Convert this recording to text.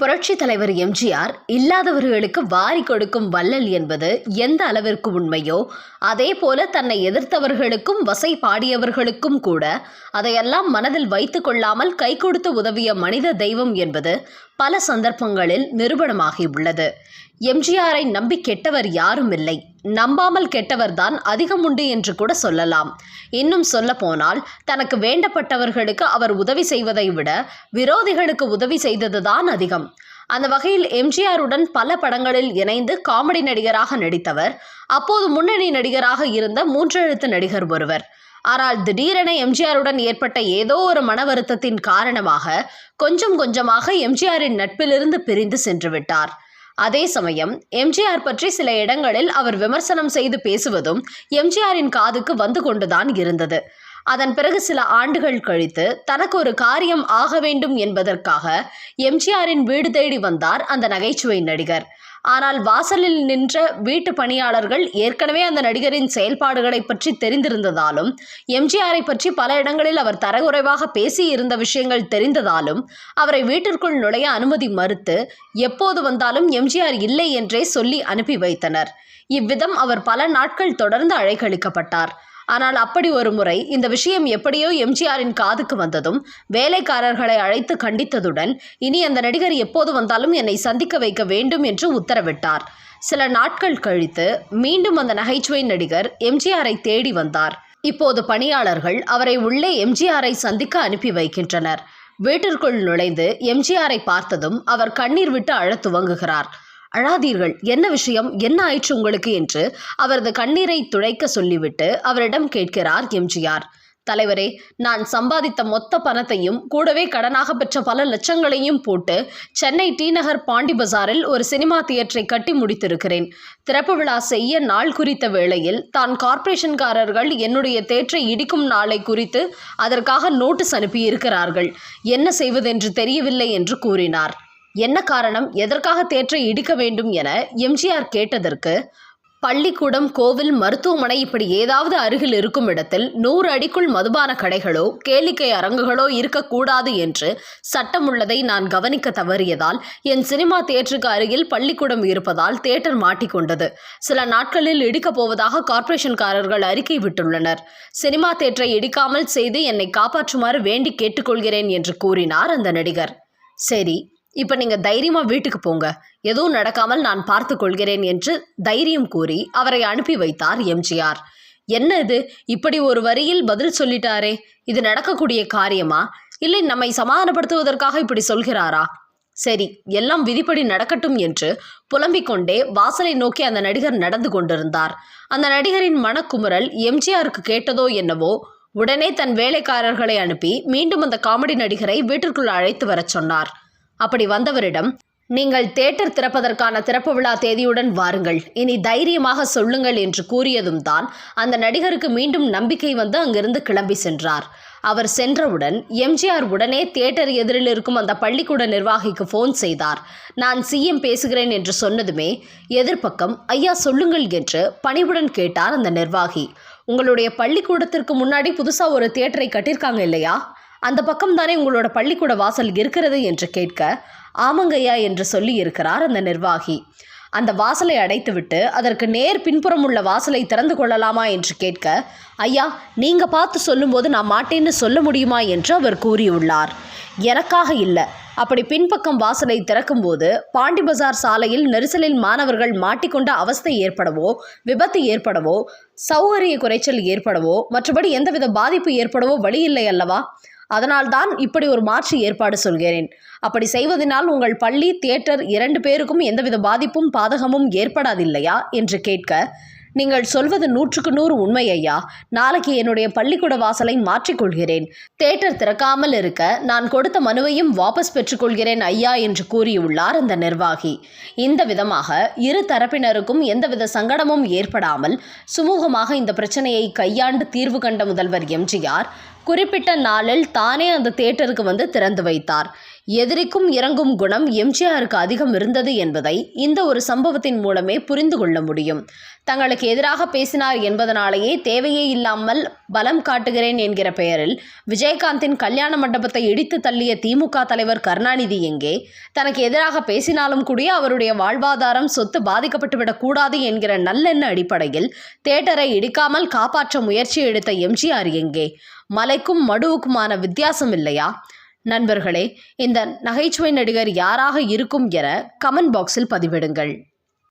புரட்சி தலைவர் எம்ஜிஆர் இல்லாதவர்களுக்கு வாரி கொடுக்கும் வள்ளல் என்பது எந்த அளவிற்கு உண்மையோ அதே போல தன்னை எதிர்த்தவர்களுக்கும் வசை பாடியவர்களுக்கும் கூட அதையெல்லாம் மனதில் வைத்து கொள்ளாமல் கை கொடுத்து உதவிய மனித தெய்வம் என்பது பல சந்தர்ப்பங்களில் நிரூபணமாகி உள்ளது. எம்ஜிஆரை நம்பி கெட்டவர் யாரும் இல்லை. நம்பாமல் கெட்டவர்தான் அதிகம் உண்டு என்று கூட சொல்லலாம். இன்னும் சொல்ல போனால் தனக்கு வேண்டப்பட்டவர்களுக்கு அவர் உதவி செய்வதை விட விரோதிகளுக்கு உதவி செய்ததுதான் அதிகம். அந்த வகையில் எம்ஜிஆருடன் பல படங்களில் இணைந்து காமெடி நடிகராக நடித்தவர் அப்போது முன்னணி நடிகராக இருந்த மூன்றெழுத்து நடிகர் ஒருவர். ஆனால் திடீரென எம்ஜிஆருடன் ஏற்பட்ட ஏதோ ஒரு மன வருத்தத்தின் காரணமாக கொஞ்சம் கொஞ்சமாக எம்ஜிஆரின் நட்பிலிருந்து பிரிந்து சென்று விட்டார். அதே சமயம் எம்ஜிஆர் பற்றி சில இடங்களில் அவர் விமர்சனம் செய்து பேசுவதும் எம்ஜிஆரின் காதுக்கு வந்து கொண்டுதான் இருந்தது. அதன் பிறகு சில ஆண்டுகள் கழித்து தனக்கு ஒரு காரியம் ஆக வேண்டும் என்பதற்காக எம்ஜிஆரின் வீடு தேடி வந்தார் அந்த நகைச்சுவை நடிகர். ஆனால் வாசலில் நின்ற வீட்டு பணியாளர்கள் ஏற்கனவே அந்த நடிகரின் செயல்பாடுகளை பற்றி தெரிந்திருந்ததாலும் எம்ஜிஆரை பற்றி பல இடங்களில் அவர் தரக்குறைவாக பேசி இருந்த விஷயங்கள் தெரிந்ததாலும் அவரை வீட்டிற்குள் நுழைய அனுமதி மறுத்து எப்போது வந்தாலும் எம்ஜிஆர் இல்லை என்றே சொல்லி அனுப்பி வைத்தனர். இவ்விதம் அவர் பல நாட்கள் தொடர்ந்து அழைக்கழிக்கப்பட்டார் ஆனால் அப்படி ஒரு முறை இந்த விஷயம் எப்படியோ எம்ஜிஆரின் காதுக்கு வந்ததும் வேலைக்காரர்களை அழைத்து கண்டித்ததுடன் இனி அந்த நடிகர் எப்போது வந்தாலும் என்னை சந்திக்க வைக்க வேண்டும் என்று உத்தரவிட்டார். சில நாட்கள் கழித்து மீண்டும் அந்த நகைச்சுவை நடிகர் எம்ஜிஆரை தேடி வந்தார். இப்போது பணியாளர்கள் அவரை உள்ளே எம்ஜிஆரை சந்திக்க அனுப்பி வைக்கின்றனர். வீட்டிற்குள் நுழைந்து எம்ஜிஆரை பார்த்ததும் அவர் கண்ணீர் விட்டு அழத் துவங்குகிறார். அழாதீர்கள். என்ன விஷயம்? என்ன ஆயிற்று உங்களுக்கு? என்று அவரது கண்ணீரை துடைக்க சொல்லிவிட்டு அவரிடம் கேட்கிறார் எம்ஜிஆர். தலைவரே நான் சம்பாதித்த மொத்த பணத்தையும் கூடவே கடனாக பெற்ற பல லட்சங்களையும் போட்டு சென்னை டி நகர் பாண்டி பஜாரில் ஒரு சினிமா தியேட்டரை கட்டி முடித்திருக்கிறேன். திறப்பு விழா செய்ய நாள் குறித்த வேளையில் தான் கார்ப்பரேஷன்காரர்கள் என்னுடைய தேற்றை இடிக்கும் நாளை குறித்து அதற்காக நோட்டீஸ் அனுப்பியிருக்கிறார்கள். என்ன செய்வதென்று தெரியவில்லை என்று கூறினார். என்ன காரணம்? எதற்காக தேற்றை இடிக்க வேண்டும் என எம்ஜிஆர் கேட்டதற்கு பள்ளிக்கூடம் கோவில் மருத்துவமனை இப்படி ஏதாவது அருகில் இருக்கும் இடத்தில் நூறு அடிக்குள் மதுபான கடைகளோ கேளிக்கை அரங்குகளோ இருக்கக்கூடாது என்று சட்டம் உள்ளதை நான் கவனிக்க தவறியதால் என் சினிமா தேட்டருக்கு அருகில் பள்ளிக்கூடம் இருப்பதால் தேட்டர் மாட்டிக்கொண்டது. சில நாட்களில் இடிக்கப் போவதாக கார்ப்பரேஷன்காரர்கள் அறிக்கை விட்டுள்ளனர். சினிமா தேட்டரை இடிக்காமல் செய்து என்னை காப்பாற்றுமாறு வேண்டி கேட்டுக்கொள்கிறேன் என்று கூறினார் அந்த நடிகர். சரி இப்போ நீங்கள் தைரியமாக வீட்டுக்கு போங்க. எதுவும் நடக்காமல் நான் பார்த்து கொள்கிறேன் என்று தைரியம் கூறி அவரை அனுப்பி வைத்தார் எம்ஜிஆர். என்ன இது? இப்படி ஒரு வரியில் பதில் சொல்லிட்டாரே. இது நடக்கக்கூடிய காரியமா? இல்லை நம்மை சமாதானப்படுத்துவதற்காக இப்படி சொல்கிறாரா? சரி எல்லாம் விதிப்படி நடக்கட்டும் என்று புலம்பிக் கொண்டே வாசலை நோக்கி அந்த நடிகர் நடந்து கொண்டிருந்தார். அந்த நடிகரின் மனக்குமுறல் எம்ஜிஆருக்கு கேட்டதோ என்னவோ உடனே தன் வேலைக்காரர்களை அனுப்பி மீண்டும் அந்த காமெடி நடிகரை வீட்டிற்குள் அழைத்து வரச் சொன்னார். அப்படி வந்தவரிடம் நீங்கள் தேட்டர் திறப்பதற்கான திறப்பு விழா தேதியுடன் வாருங்கள். இனி தைரியமாக சொல்லுங்கள் என்று கூறியதும் தான் அந்த நடிகருக்கு மீண்டும் நம்பிக்கை வந்து அங்கிருந்து கிளம்பி சென்றார். அவர் சென்றவுடன் எம்ஜிஆர் உடனே தியேட்டர் எதிரில் இருக்கும் அந்த பள்ளிக்கூட நிர்வாகிக்கு ஃபோன் செய்தார். நான் சிஎம் பேசுகிறேன் என்று சொன்னதுமே எதிர்ப்பக்கம் ஐயா சொல்லுங்கள் என்று பணிவுடன் கேட்டார் அந்த நிர்வாகி. உங்களுடைய பள்ளிக்கூடத்திற்கு முன்னாடி புதுசாக ஒரு தியேட்டரை கட்டியிருக்காங்க இல்லையா? அந்த பக்கம் தானே உங்களோட பள்ளிக்கூட வாசல் இருக்கிறது என்று கேட்க ஆமங்கய்யா என்று சொல்லி இருக்கிறார் அந்த நிர்வாகி. அந்த வாசலை அடைத்துவிட்டு அதற்கு நேர் பின்புறம் உள்ள வாசலை திறந்து கொள்ளலாமா? என்று கேட்க ஐயா நீங்கள் பார்த்து சொல்லும்போது நான் மாட்டேன்னு சொல்ல முடியுமா? என்று அவர் கூறியுள்ளார். எனக்காக இல்லை. அப்படி பின்பக்கம் வாசலை திறக்கும்போது பாண்டி பஜார் சாலையில் நெரிசலில் மாணவர்கள் மாட்டிக்கொண்ட அவஸ்தை ஏற்படவோ விபத்து ஏற்படவோ சௌகரிய குறைச்சல் ஏற்படவோ மற்றபடி எந்தவித பாதிப்பு ஏற்படவோ வழி இல்லை அல்லவா? அதனால்தான் இப்படி ஒரு மாற்று ஏற்பாடு சொல்கிறேன். அப்படி செய்வதனால் உங்கள் பள்ளி தியேட்டர் இரண்டு பேருக்கும் எந்தவித பாதிப்பும் பாதகமும் ஏற்படாதில்லையா? என்று கேட்க நீங்கள் சொல்வது நூற்றுக்கு நூறு உண்மை ஐயா நாளைக்கு என்னுடைய பள்ளிக்கூட வாசலை மாற்றிக்கொள்கிறேன். தேட்டர் திறக்காமல் இருக்க நான் கொடுத்த மனுவையும் வாபஸ் பெற்றுக்கொள்கிறேன் ஐயா என்று கூறியுள்ளார் அந்த நிர்வாகி. இந்த விதமாக இரு தரப்பினருக்கும் எந்தவித சங்கடமும் ஏற்படாமல் சுமூகமாக இந்த பிரச்சனையை கையாண்டு தீர்வு கண்ட முதல்வர் எம்ஜிஆர் குறிப்பிட்ட நாளில் தானே அந்த தேட்டருக்கு வந்து திறந்து வைத்தார். எதிரிக்கும் இறங்கும் குணம் எம்ஜிஆருக்கு அதிகம் இருந்தது என்பதை இந்த ஒரு சம்பவத்தின் மூலமே புரிந்து கொள்ள முடியும். தங்களுக்கு எதிராக பேசினார் என்பதனாலேயே தேவையே இல்லாமல் பலம் காட்டுகிறேன் என்கிற பெயரில் விஜயகாந்தின் கல்யாண மண்டபத்தை இடித்து தள்ளிய திமுக தலைவர் கருணாநிதி எங்கே? தனக்கு எதிராக பேசினாலும் கூட அவருடைய வாழ்வாதாரம் சொத்து பாதிக்கப்பட்டுவிடக் கூடாது என்கிற நல்லெண்ண அடிப்படையில் தேட்டரை இடிக்காமல் காப்பாற்ற முயற்சி எடுத்த எம்ஜிஆர் எங்கே? மலைக்கும் மடுவுக்குமான வித்தியாசம் இல்லையா? நண்பர்களே இந்த நகைச்சுவை நடிகர் யாராக இருக்கும் என கமெண்ட் பாக்ஸில் பதிவிடுங்கள்.